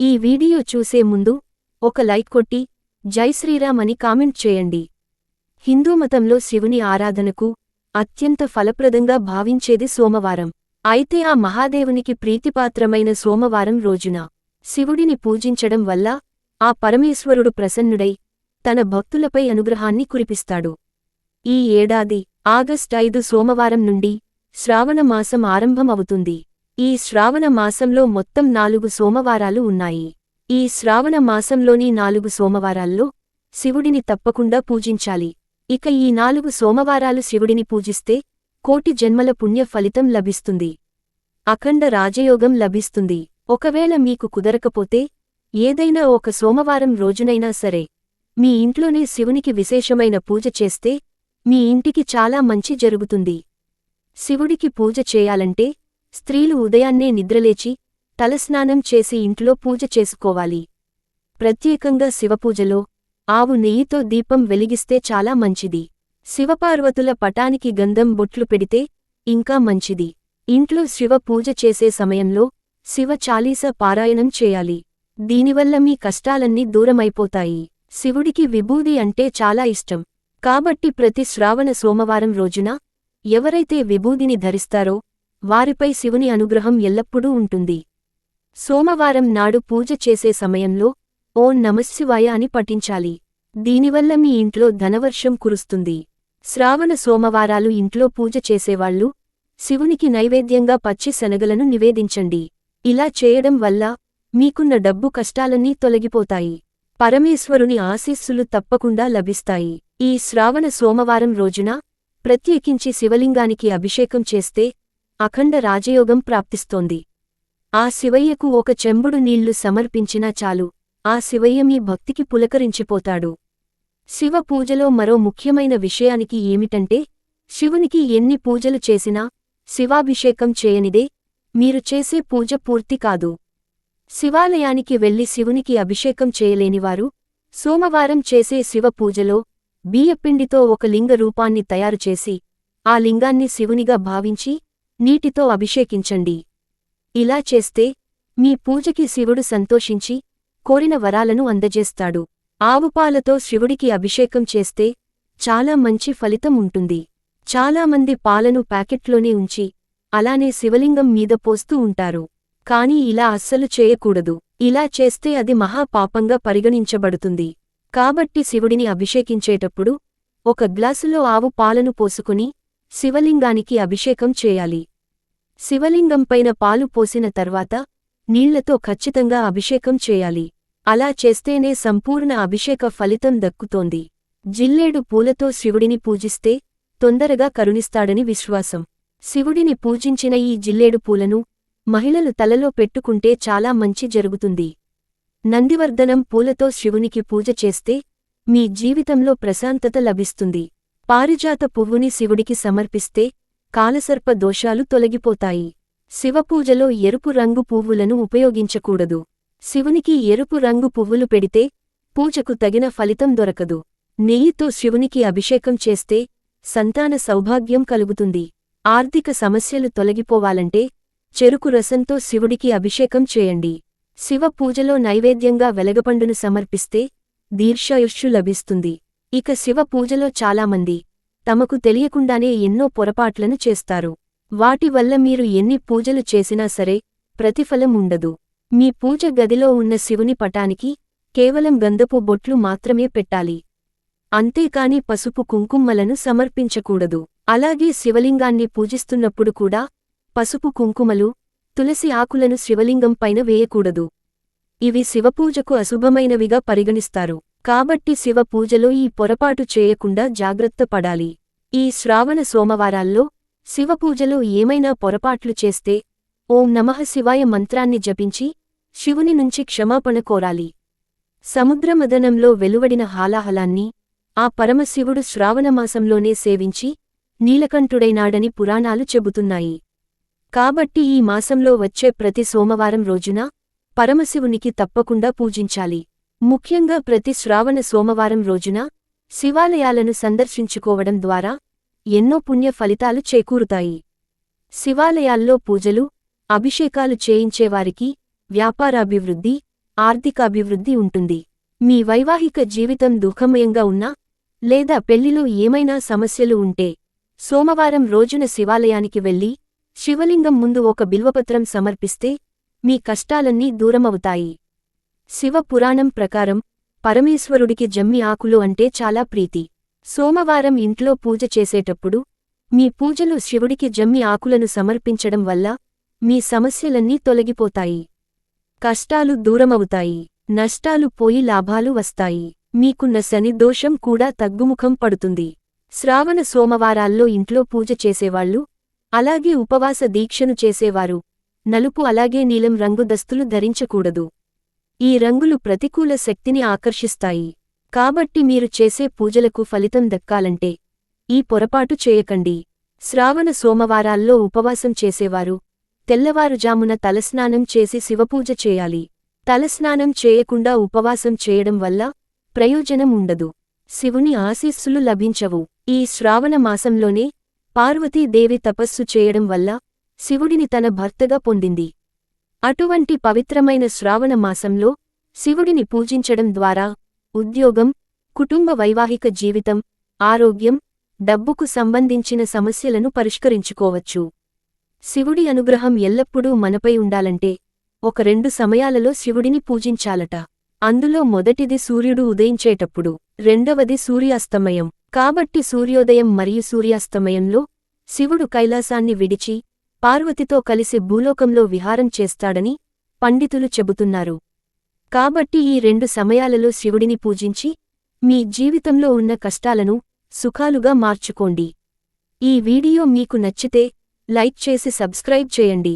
ఈ వీడియో చూసే ముందు ఒక లైక్ కొట్టి జై శ్రీరామ్ అని కామెంట్ చేయండి. హిందూ మతంలో శివుని ఆరాధనకు అత్యంత ఫలప్రదంగా భావించేది సోమవారం. అయితే ఆ మహాదేవునికి ప్రీతిపాత్రమైన సోమవారం రోజున శివుడిని పూజించడం వల్ల ఆ పరమేశ్వరుడు ప్రసన్నుడై తన భక్తులపై అనుగ్రహాన్ని కురిపిస్తాడు. ఈ ఏడాది ఆగస్ట్ ఐదు సోమవారం నుండి శ్రావణమాసం ఆరంభమవుతుంది. ఈ శ్రావణ మాసంలో మొత్తం నాలుగు సోమవారాలు ఉన్నాయి. ఈ శ్రావణ మాసంలోని నాలుగు సోమవారాల్లో శివుడిని తప్పకుండా పూజించాలి. ఇక ఈ నాలుగు సోమవారాలు శివుడిని పూజిస్తే కోటి జన్మల పుణ్య ఫలితం లభిస్తుంది. అఖండ రాజయోగం లభిస్తుంది. ఒకవేళ మీకు కుదరకపోతే ఏదైనా ఒక సోమవారం రోజునైనా సరే మీ ఇంట్లోనే శివునికి విశేషమైన పూజ చేస్తే మీ ఇంటికి చాలా మంచి జరుగుతుంది. శివుడికి పూజ చేయాలంటే స్త్రీలు ఉదయాన్నే నిద్రలేచి తలస్నానం చేసి ఇంట్లో పూజ చేసుకోవాలి. ప్రత్యేకంగా శివపూజలో ఆవు నెయ్యితో దీపం వెలిగిస్తే చాలా మంచిది. శివపార్వతుల పటానికి గంధం బొట్లు పెడితే ఇంకా మంచిది. ఇంట్లో శివ పూజ చేసే సమయంలో శివ చాలీస పారాయణం చేయాలి. దీనివల్ల మీ కష్టాలన్నీ దూరమైపోతాయి. శివుడికి విభూది అంటే చాలా ఇష్టం. కాబట్టి ప్రతి శ్రావణ సోమవారం రోజున ఎవరైతే విభూదిని ధరిస్తారో వారిపై శివుని అనుగ్రహం ఎల్లప్పుడూ ఉంటుంది. సోమవారం నాడు పూజ చేసే సమయంలో ఓం నమశివాయ అని పఠించాలి. దీనివల్ల మీ ఇంట్లో ధనవర్షం కురుస్తుంది. శ్రావణ సోమవారాలు ఇంట్లో పూజ చేసేవాళ్ళు శివునికి నైవేద్యంగా పచ్చి శనగలను నివేదించండి. ఇలా చేయడం వల్ల మీకున్న డబ్బు కష్టాలన్నీ తొలగిపోతాయి. పరమేశ్వరుని ఆశీస్సులు తప్పకుండా లభిస్తాయి. ఈ శ్రావణ సోమవారం రోజున ప్రత్యేకించి శివలింగానికి అభిషేకం చేస్తే అఖండ రాజయోగం ప్రాప్తిస్తోంది. ఆ శివయ్యకు ఒక చెంబుడు నీళ్ళు సమర్పించినా చాలు ఆ శివయ్య మీ భక్తికి పులకరించిపోతాడు. శివ పూజలో మరో ముఖ్యమైన విషయానికి ఏమిటంటే శివునికి ఎన్ని పూజలు చేసినా శివాభిషేకం చేయనిదే మీరు చేసే పూజ పూర్తి కాదు. శివాలయానికి వెళ్ళి శివునికి అభిషేకం చేయలేనివారు సోమవారం చేసే శివ పూజలో బియ్యపిండితో ఒక లింగ రూపాన్ని తయారుచేసి ఆ లింగాన్ని శివునిగా భావించి నీటితో అభిషేకించండి. ఇలా చేస్తే మీ పూజకి శివుడు సంతోషించి కోరిన వరాలను అందజేస్తాడు. ఆవుపాలతో శివుడికి అభిషేకం చేస్తే చాలా మంచి ఫలితం ఉంటుంది. చాలామంది పాలను ప్యాకెట్లోనే ఉంచి అలానే శివలింగం మీద పోస్తూ ఉంటారు. కాని ఇలా అస్సలు చేయకూడదు. ఇలా చేస్తే అది మహాపాపంగా పరిగణించబడుతుంది. కాబట్టి శివుడిని అభిషేకించేటప్పుడు ఒక గ్లాసులో ఆవు పాలను పోసుకుని శివలింగానికి అభిషేకం చేయాలి. శివలింగంపైన పాలు పోసిన తర్వాత నీళ్ళతో ఖచ్చితంగా అభిషేకం చేయాలి. అలా చేస్తేనే సంపూర్ణ అభిషేక ఫలితం దక్కుతోంది. జిల్లేడు పూలతో శివుడిని పూజిస్తే తొందరగా కరుణిస్తాడని విశ్వాసం. శివుడిని పూజించిన ఈ జిల్లేడు పూలను మహిళలు తలలో పెట్టుకుంటే చాలా మంచి జరుగుతుంది. నందివర్ధనం పూలతో శివునికి పూజ చేస్తే మీ జీవితంలో ప్రశాంతత లభిస్తుంది. పారిజాత పువ్వుని శివుడికి సమర్పిస్తే కాలసర్ప దోషాలు తొలగిపోతాయి. శివపూజలో ఎరుపు రంగు పువ్వులను ఉపయోగించకూడదు. శివునికి ఎరుపు రంగు పువ్వులు పెడితే పూజకు తగిన ఫలితం దొరకదు. నెయ్యితో శివునికి అభిషేకం చేస్తే సంతాన సౌభాగ్యం కలుగుతుంది. ఆర్థిక సమస్యలు తొలగిపోవాలంటే చెరుకు రసంతో శివుడికి అభిషేకం చేయండి. శివ పూజలో నైవేద్యంగా వెలగపండును సమర్పిస్తే దీర్ఘాయుష్యు లభిస్తుంది. ఇక శివ పూజలో చాలామంది తమకు తెలియకుండానే ఎన్నో పొరపాట్లను చేస్తారు. వాటి వల్ల మీరు ఎన్ని పూజలు చేసినా సరే ప్రతిఫలం ఉండదు. మీ పూజ గదిలో ఉన్న శివుని పటానికి కేవలం గంధపు బొట్లు మాత్రమే పెట్టాలి. అంతేకాని పసుపు కుంకుమలను సమర్పించకూడదు. అలాగే శివలింగాన్ని పూజిస్తున్నప్పుడు కూడా పసుపు కుంకుమలు తులసి ఆకులను శివలింగం పైన వేయకూడదు. ఇవి శివపూజకు అశుభమైనవిగా పరిగణిస్తారు. కాబట్టి శివ పూజలో ఈ పొరపాటు చేయకుండా జాగ్రత్త పడాలి. ఈ శ్రావణ సోమవారాల్లో శివపూజలో ఏమైనా పొరపాట్లు చేస్తే ఓం నమః శివాయ మంత్రాన్ని జపించి శివుని నుంచి క్షమాపణ కోరాలి. సముద్రమదనంలో వెలువడిన హాలాహలాన్ని ఆ పరమశివుడు శ్రావణమాసంలోనే సేవించి నీలకంఠుడైనాడని పురాణాలు చెబుతున్నాయి. కాబట్టి ఈ మాసంలో వచ్చే ప్రతి సోమవారం రోజున పరమశివునికి తప్పకుండా పూజించాలి. ముఖ్యంగా ప్రతి శ్రావణ సోమవారం రోజున శివాలయాలను సందర్శించుకోవడం ద్వారా ఎన్నో పుణ్య ఫలితాలు చేకూరుతాయి. శివాలయాల్లో పూజలు అభిషేకాలు చేయించేవారికి వ్యాపారాభివృద్ధి ఆర్థికాభివృద్ధి ఉంటుంది. మీ వైవాహిక జీవితం దుఃఖమయంగా ఉన్నా లేదా పెళ్ళిలో ఏమైనా సమస్యలు ఉంటే సోమవారం రోజున శివాలయానికి వెళ్ళి శివలింగం ముందు ఒక బిల్వపత్రం సమర్పిస్తే మీ కష్టాలన్నీ దూరమవుతాయి. శివ పురాణం ప్రకారం పరమేశ్వరుడికి జమ్మి ఆకులు అంటే చాలా ప్రీతి. సోమవారం ఇంట్లో పూజ చేసేటప్పుడు మీ పూజలు శివుడికి జమ్మి ఆకులను సమర్పించడం వల్ల మీ సమస్యలన్నీ తొలగిపోతాయి. కష్టాలు దూరమవుతాయి. నష్టాలు పోయి లాభాలు వస్తాయి. మీకున్న శని దోషం కూడా తగ్గుముఖం పడుతుంది. శ్రావణ సోమవారాల్లో ఇంట్లో పూజ చేసేవాళ్ళు అలాగే ఉపవాస దీక్షను చేసేవారు. నలుపు అలాగే నీలం రంగు దస్తులు ధరించకూడదు. ఈ రంగులు ప్రతికూల శక్తిని ఆకర్షిస్తాయి. కాబట్టి మీరు చేసే పూజలకు ఫలితం దక్కాలంటే ఈ పొరపాటు చేయకండి. శ్రావణ సోమవారాల్లో ఉపవాసం చేసేవారు తెల్లవారుజామున తలస్నానం చేసి శివపూజ చేయాలి. తలస్నానం చేయకుండా ఉపవాసం చేయడం వల్ల ప్రయోజనం ఉండదు. శివుని ఆశీస్సులు లభించవు. ఈ శ్రావణ మాసంలోనే పార్వతీదేవి తపస్సు చేయడం వల్ల శివుడిని తన భర్తగా పొందింది. అటువంటి పవిత్రమైన శ్రావణ మాసంలో శివుడిని పూజించడం ద్వారా ఉద్యోగం కుటుంబ వైవాహిక జీవితం ఆరోగ్యం డబ్బుకు సంబంధించిన సమస్యలను పరిష్కరించుకోవచ్చు. శివుడి అనుగ్రహం ఎల్లప్పుడూ మనపై ఉండాలంటే ఒక రెండు సమయాలలో శివుడిని పూజించాలట. అందులో మొదటిది సూర్యుడు ఉదయించేటప్పుడు రెండవది సూర్యాస్తమయం. కాబట్టి సూర్యోదయం మరియు సూర్యాస్తమయంలో శివుడు కైలాసాన్ని విడిచి పార్వతితో కలిసి భూలోకంలో విహారం చేస్తాడని పండితులు చెబుతున్నారు. కాబట్టి ఈ రెండు సమయాలలో శివుడిని పూజించి మీ జీవితంలో ఉన్న కష్టాలను సుఖాలుగా మార్చుకోండి. ఈ వీడియో మీకు నచ్చితే లైక్ చేసి సబ్స్క్రైబ్ చేయండి.